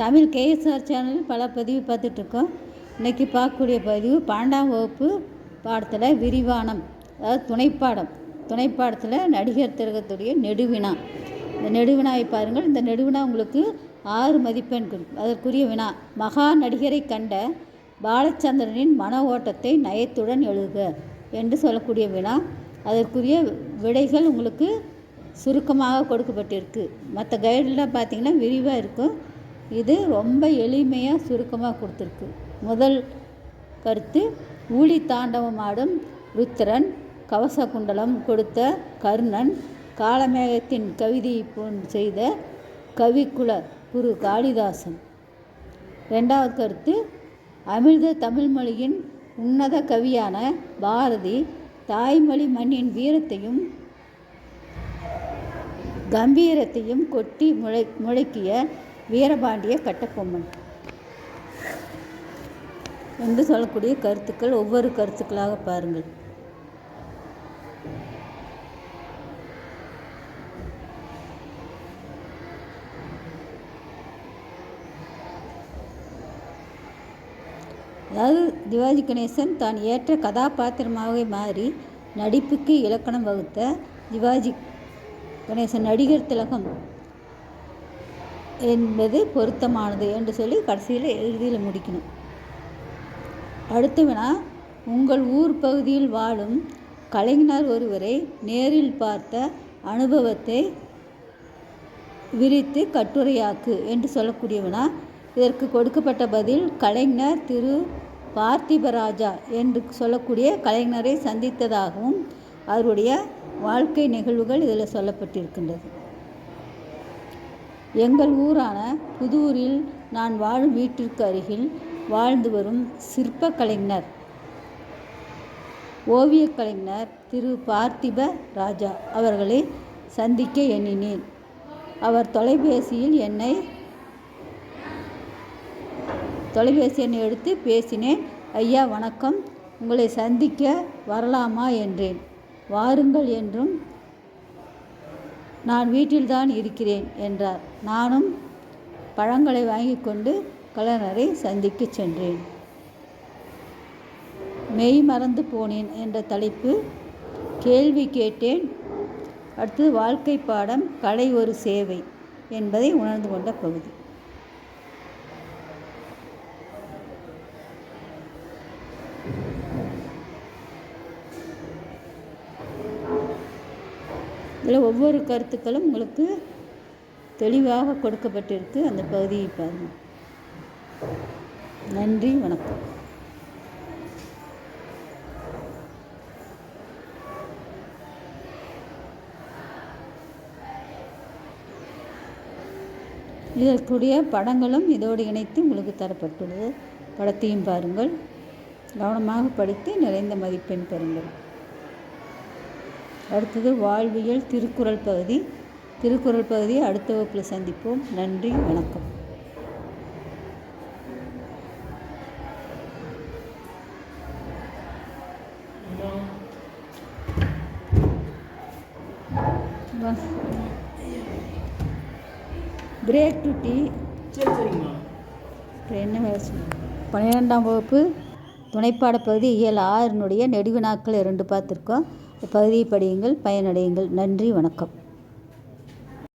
Tamil KSR சேனலில் பல பதிவு பார்த்துட்ருக்கோம். இன்றைக்கி பார்க்கக்கூடிய பதிவு பன்னெண்டாம் வகுப்பு பாடத்தில் விரிவானம் அதாவது துணைப்பாடம். துணைப்பாடத்தில் நடிகர் திலகத்துடைய நெடுவினா. இந்த நெடுவினாவை பாருங்கள். இந்த நெடுவினா உங்களுக்கு ஆறு மதிப்பெண் கொடுக்கும் அதற்குரிய வினா. மகா நடிகரை கண்ட பாலச்சந்திரனின் மன ஓட்டத்தை நயத்துடன் எழுதுக என்று சொல்லக்கூடிய வினா. அதற்குரிய விடைகள் உங்களுக்கு சுருக்கமாக கொடுக்கப்பட்டிருக்கு. மற்ற கைடெலாம் பார்த்தீங்கன்னா விரிவாக இருக்கும். இது ரொம்ப எளிமையாக சுருக்கமாக கொடுத்துருக்கு. முதல் கருத்து ஊழி தாண்டவம் ஆடும் ருத்திரன் கவச குண்டலம் கொடுத்த கர்ணன் காலமேகத்தின் கவிதையை போன் செய்த கவிக்குல குரு காளிதாசன். ரெண்டாவது கருத்து அமிழ்த தமிழ்மொழியின் உன்னத கவியான பாரதி தாய்மொழி மண்ணின் வீரத்தையும் கம்பீரத்தையும் கொட்டி முளை முழக்கிய வீரபாண்டிய கட்டபொம்மன். என்று சொல்லக்கூடிய கருத்துக்கள் ஒவ்வொரு கருத்துக்களாக பாருங்கள். அதாவது திவாஜி கணேசன் தான் ஏற்ற கதாபாத்திரமாக மாறி நடிப்புக்கு இலக்கணம் வகுத்த திவாஜி கணேசன் நடிகர் திலகம். என்பது பொருத்தமானது என்று சொல்லி கடைசியில் எழுதியில் முடிக்கணும். அடுத்து வினா உங்கள் ஊர் பகுதியில் வாழும் கலைஞர் ஒருவரை நேரில் பார்த்த அனுபவத்தை விரித்து கட்டுரையாக்கு என்று சொல்லக்கூடிய வினா இதற்கு கொடுக்கப்பட்ட பதில் கலைஞர் திரு. பார்த்திபராஜா என்று சொல்லக்கூடிய கலைஞரை சந்தித்ததாகவும் அவருடைய வாழ்க்கை நிகழ்வுகள் இதில் சொல்லப்பட்டிருக்கின்றது. எங்கள் ஊரான புதூரில் நான் வாழும் வீட்டிற்கு அருகில் வாழ்ந்து வரும் சிற்ப கலைஞர் ஓவியக் கலைஞர் திரு. பார்த்திப ராஜா அவர்களை சந்திக்க எண்ணினேன். அவர் தொலைபேசியில் என்னை தொலைபேசி எண்ணை எடுத்து பேசினேன். ஐயா வணக்கம். உங்களை சந்திக்க வரலாமா? என்றேன். வாருங்கள் என்றும் நான் வீட்டில்தான் இருக்கிறேன் என்றார். நானும் பழங்களை வாங்கி கொண்டு கலைஞரை சந்திக்க சென்றேன். மெய் மறந்து போனேன் என்ற தலைப்பு கேள்வி கேட்டேன். அடுத்து வாழ்க்கை பாடம் கலை ஒரு சேவை என்பதை உணர்ந்து கொண்ட பகுதி. இதில் ஒவ்வொரு கருத்துக்களும் உங்களுக்கு தெளிவாக கொடுக்கப்பட்டிருக்கு அந்த பகுதியை பாருங்கள். நன்றி வணக்கம். இதற்குரிய படங்களும் இதோடு இணைத்து உங்களுக்கு தரப்பட்டுள்ளது. படத்தையும் பாருங்கள். கவனமாக படித்து நிறைந்த மதிப்பெண் பெறுங்கள். அடுத்தது வாழ்வியல் திருக்குறள் பகுதி. திருக்குறள் பகுதியை அடுத்த வகுப்பில் சந்திப்போம். நன்றி வணக்கம். பிரேக் டு டீ என்ன வேலை சொல்லணும் பன்னிரெண்டாம் வகுப்பு துணைப்பாட பகுதி இயல் ஆறினுடைய நெடுவினாக்கள் இரண்டு பார்த்துருக்கோம். பகுதியை படியுங்கள் பயனடையுங்கள். நன்றி வணக்கம்.